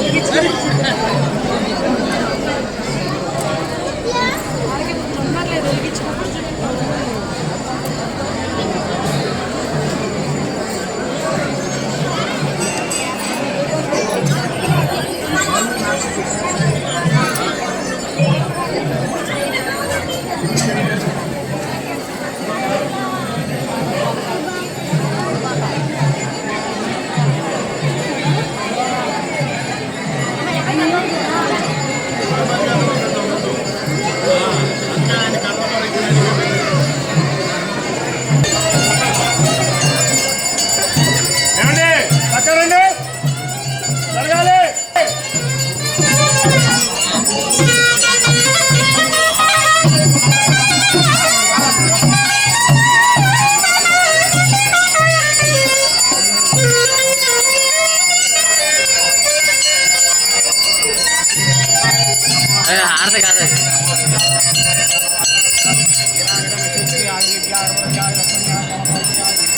Yeah.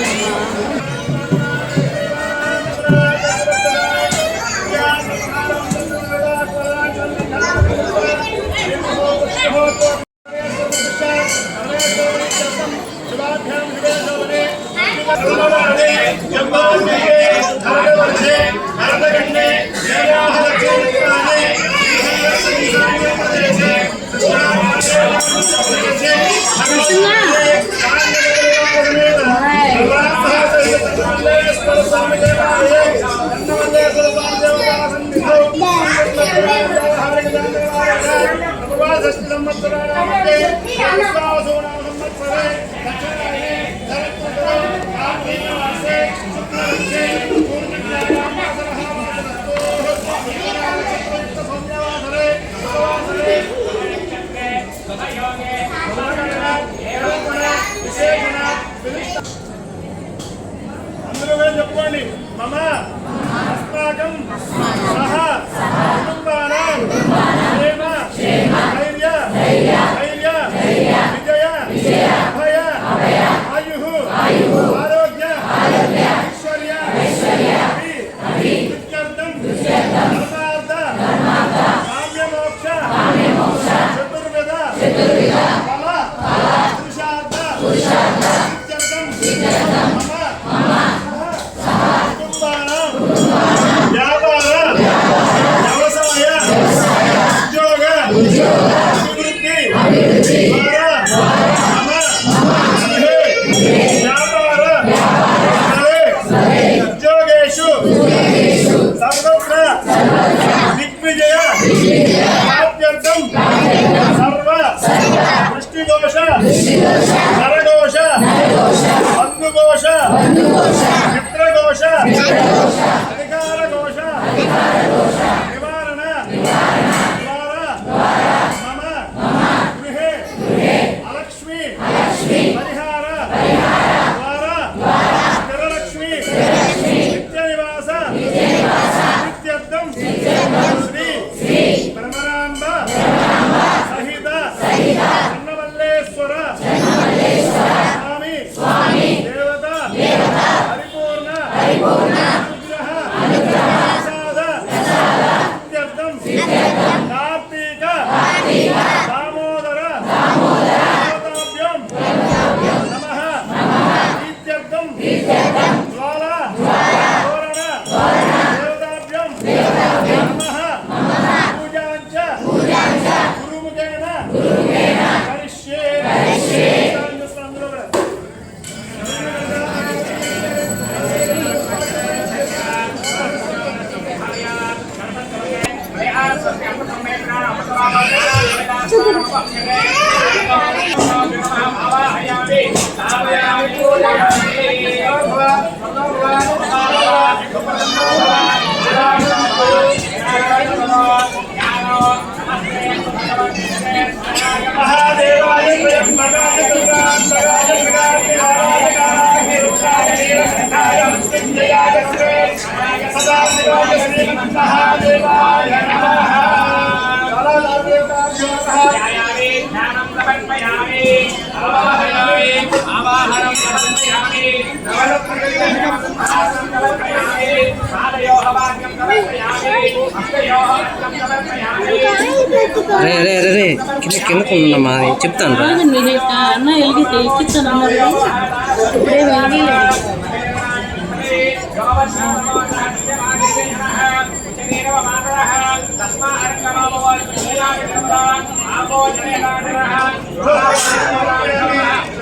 了吗？రే రే రే రే. కింద కిందకు ఉండమ్మా నేను చెప్తాను రా.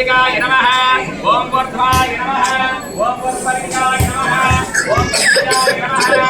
గణపతాంబికాయ నమ. ఓం వర్ధాయ నమ. ఓం వర్ధపరికాయ నమ. ఓం గణపతాయ నమః.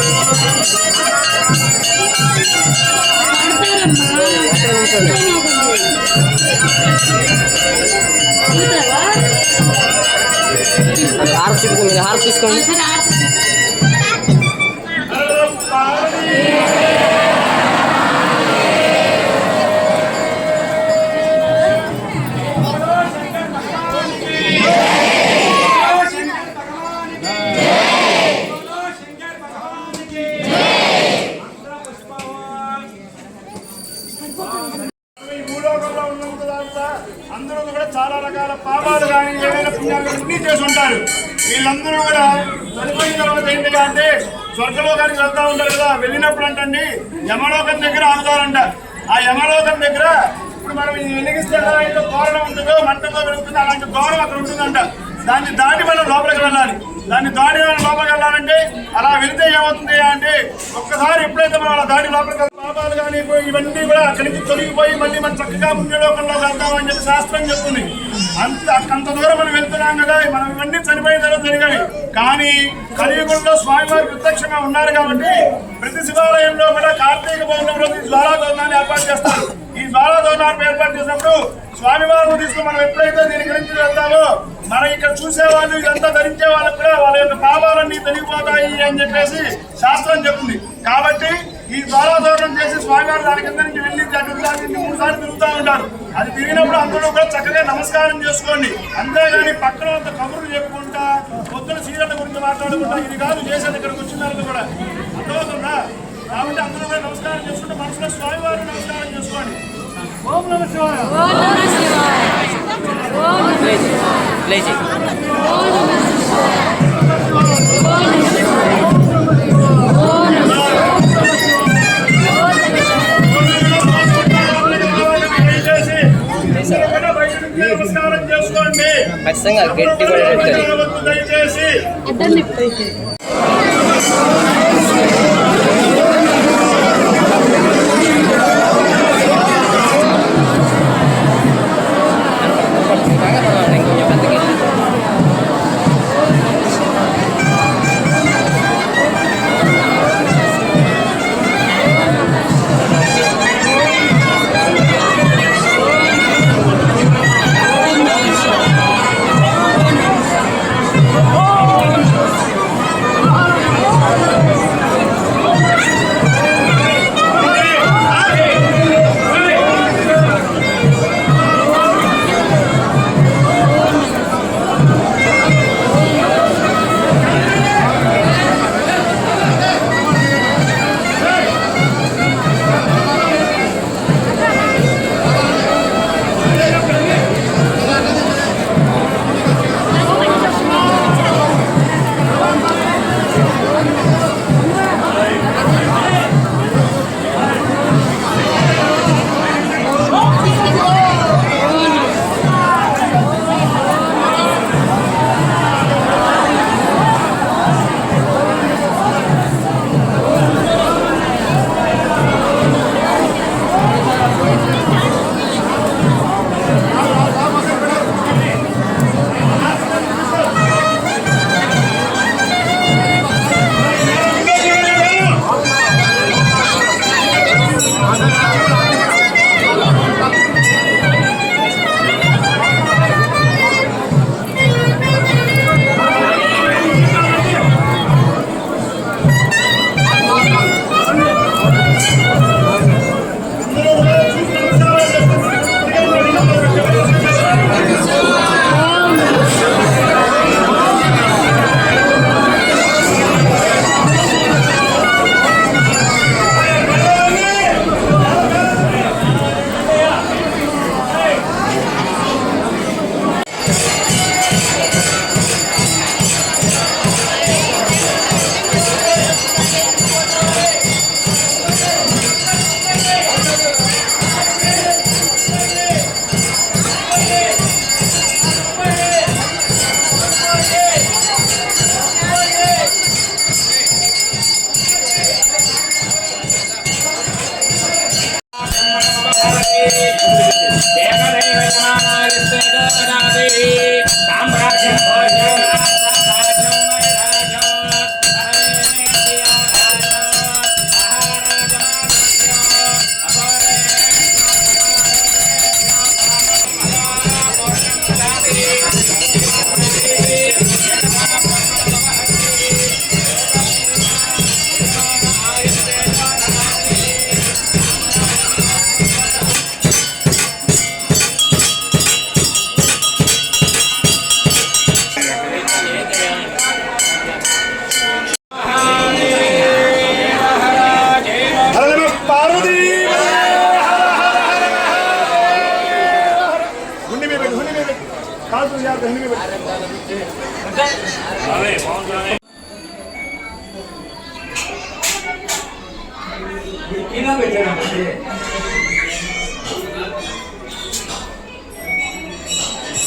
कितने मिले हार కూడా చనిపోయిన తర్వాత ఏంటి అంటే స్వర్గలోకానికి వెళ్తా ఉంటారు కదా వెళ్ళినప్పుడు అంటండి యమలోకం దగ్గర ఆగుతారంట. ఆ యమలోకం దగ్గర ఇప్పుడు మనం వెలిగిస్తే ఎలా అయితే దూరం ఉంటుందో మంటతో వెలుగుతుందో అలాంటి దూరం అక్కడ ఉంటుందంట. దాన్ని దాటి మనం లోపలికి వెళ్ళాలి. దాన్ని దాడి లోపలికి వెళ్ళాలంటే అలా వెళితే ఏమవుతుంది అంటే ఒక్కసారి ఎప్పుడైతే మనం అలా దాడి లోపలికి వెళ్తాం, పాపాలు కానీ పోయి ఇవన్నీ కూడా అక్కడి నుంచి తొలగిపోయి మళ్ళీ మనం చక్కగా పుణ్యలోకంలో వెళ్తామని చెప్పి శాస్త్రం చెప్తుంది. అంత అంత దూరం మనం వెళ్తున్నాం కదా మనం ఇవన్నీ చనిపోయిన తర్వాత జరిగాయి. కానీ కలియుగంలో స్వామివారు ప్రత్యక్షంగా ఉన్నారు కాబట్టి ప్రతి శివాలయంలో కూడా కార్తీక పౌర్ణమి రోజు ఈ జ్వాలాదోరణాన్ని ఏర్పాటు చేస్తారు. ఈ జ్వాలాదోరణాన్ని ఏర్పాటు చేసినప్పుడు స్వామివారిని తీసుకుని మనం ఎప్పుడైతే దీని గురించి వెళ్తామో మనం ఇక్కడ చూసేవాళ్ళు ఇదంతా ధరించే వాళ్ళకు కూడా వాళ్ళ యొక్క పాపాలన్నీ తెలిగిపోతాయి అని చెప్పేసి శాస్త్రం చెప్తుంది. కాబట్టి ఈ ద్వారాదోరణం చేసి స్వామివారు దాని కింద నుంచి వెళ్ళి అటు మూడు సార్లు తిరుగుతూ ఉంటారు అది తిరిగినప్పుడు అందరూ కూడా చక్కగా నమస్కారం చేసుకోండి. అంతేగాని పక్కన అంత కబుర్లు చెప్పుకుంటా పొద్దున సీరియల్ గురించి మాట్లాడుకుంటా ఇది కాదు చేసేది ఇక్కడికి వచ్చినందుకు కూడా. అర్థమవుతుందా? కాబట్టి అందరూ కూడా నమస్కారం చేసుకుంటే మనసులో స్వామివారు నమస్కారం చేసుకోండి. ఓం నమ శివాయ. లేచి దయచేసి అందరూ కూడా బయట నుంచి నమస్కారం చేసుకోండి ఖచ్చితంగా గట్టి వద్దు దయచేసి.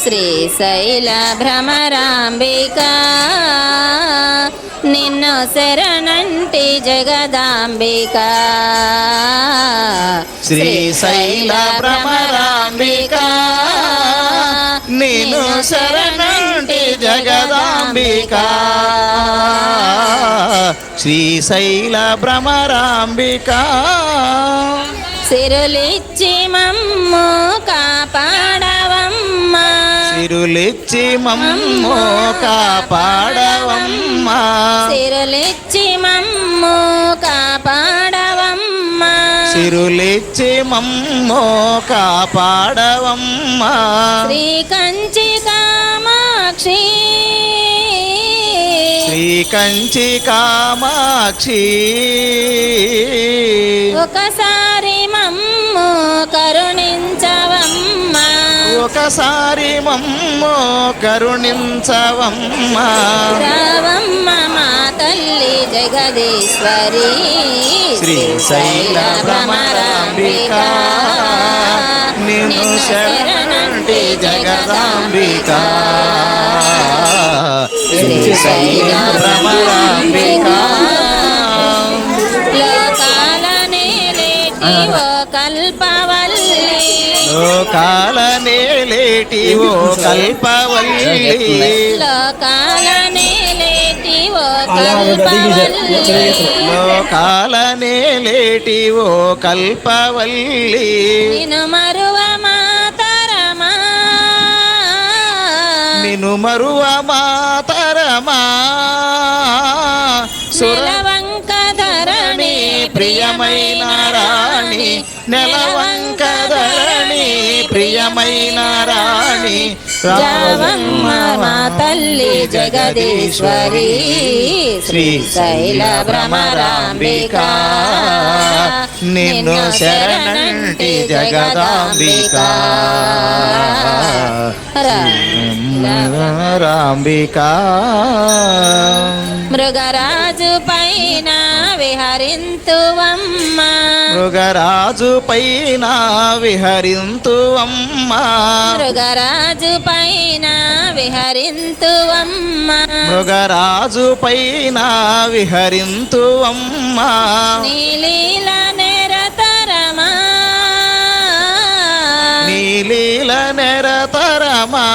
శ్రీశైల భ్రమరాంబిక. నిన్ను శరణంటి జగదాంబిక. శ్రీశైల భ్రమరాంబిక. నేను శరణంటి జగదాంబిక. శ్రీశైల భ్రమరాంబిక. సిరులిచ్చి మమ్ము కాపాడవమ్మ సిరులిచ్చి మమ్ము కాపాడవమ్మ. సిరులిచ్చి మమ్ము కాపాడవమ్మ. సిరులిచ్చి మమ్ము కాపాడవమ్మ. శ్రీ కంచి కామాక్షి శ్రీ కంచి కామాక్షి ఒకసారి మమ్ము కరుణించవమ్మా. ఒకసారి మమ్మో కరుణించవమ్మా. రావమ్మ మా తల్లి జగదీశ్వరి. శ్రీశైల భ్రమరాంబిక నిన్ను శరణంటి జగదాంబిక. శ్రీశైల భ్రమరాంబిక లోకాల నేలేటి ఓ కల్పవల్లి లోకాల నేలేటి ఓ కల్పవల్లి లోకాల నేలేటి ఓ కల్పవల్లి నిను మరువ మాతరమా నిను మరువ మాతరమా సుర నెలవంక ధరణి ప్రియమైన రాణి నెలవంక ప్రియమైన రాణి రావమ్మ మా తల్లి జగదీశ్వరి శ్రీశైల భ్రమరాంబిక నిన్ను శరణంటి జగదాంబిక రాంబిక మృగరాజు పైన విహరింతువమ్మ. మృగరాజు పైన విహరింతు అమ్మా మృగరాజు పైన విహరింతువమ్మ. మృగరాజు పైన విహరింతు అమ్మా నీలీల నిరతరమా. నీలీల నెరతరమా.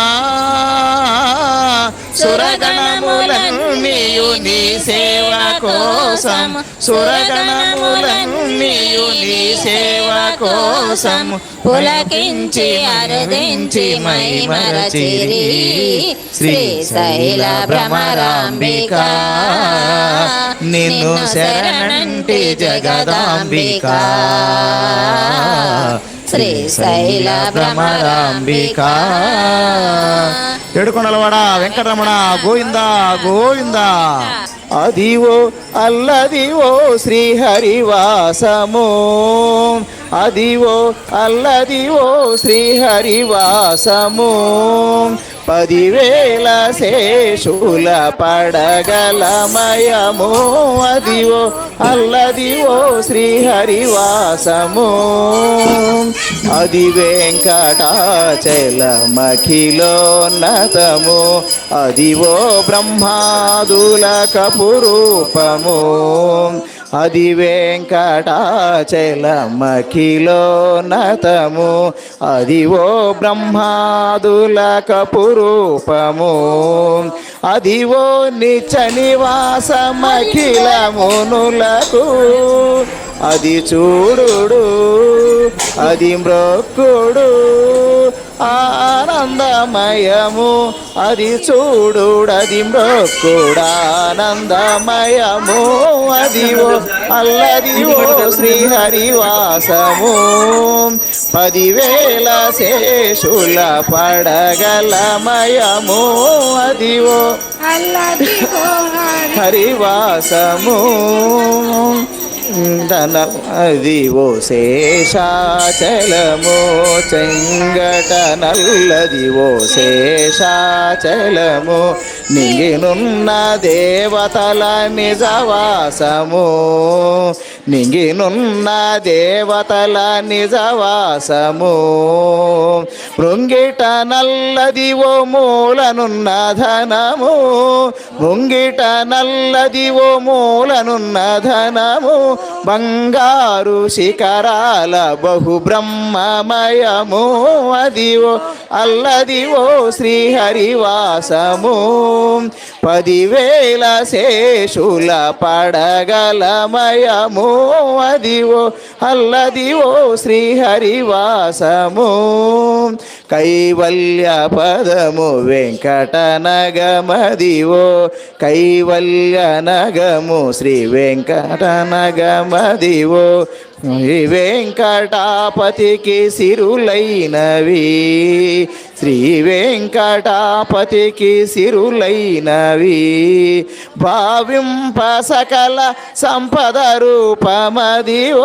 సురగణములన్నీయు నీ సేవ కోసం. సురగణములన్నీయు నీ సేవ కోసం. పులకించి అరదించి మై మరచిరి శ్రీశైల భ్రమరాంబిక. నిన్ను శరణంటి జగదాంబిక. శ్రీశైల భ్రమరాంబిక ఏడుకొండలవాడ వెంకటరమణ గోవిందా గోవిందా. అదివో అల్లదివో శ్రీహరివాసము. అదివో అల్లదివో శ్రీహరివాసము. పదివేల శేషుల పడగలమయము అదివో అల్లదివో శ్రీహరివాసము. అది వెంకటాచలమఖిలోన్నతము అదివో బ్రహ్మాదుల కపురూపము. అది వెంకటాచలమఖిలోన్నతము అదివో బ్రహ్మాదుల కపురూపము అదివో నిచ నివాసమఖిలమునులకు. అది చూడుడు అది మ్రొక్కుడు ఆనందమయము. అది చూడుడు అది మ్రొక్కుడు ఆనందమయము. అదివో అల్లదివో శ్రీహరివాసము. పదివేల శేషుల పడగలమయము అదివో హరివాసము. ధన ఓ శేషాచలమో చెంగట నల్లది ఓ శేషాచలము. నిగినున్న దేవతల నిజవాసము. నింగినున్న దేవతల నిజవాసము. మృంగిట నల్లదివో మూలనున్న ధనము. మృంగిట నల్లదివో మూలనున్న ధనము. బంగారు శిఖరాల బహు బ్రహ్మమయము అదివో అల్లదివో శ్రీహరివాసము. పదివేల శేషుల పడగలమయము. అదివో అల్లదివో శ్రీహరివాసము కైవల్య పదము వెంకట నగమదివో కైవల్య నగము శ్రీ వెంకట నగమదివో ఈ వెంకటాపతికి సిరులైనవి శ్రీ వెంకటాపతికి సిరులైనవి. భావింప సకల సంపద రూపమది ఓ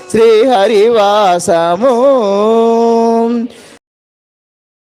శ్రీహరివాసము.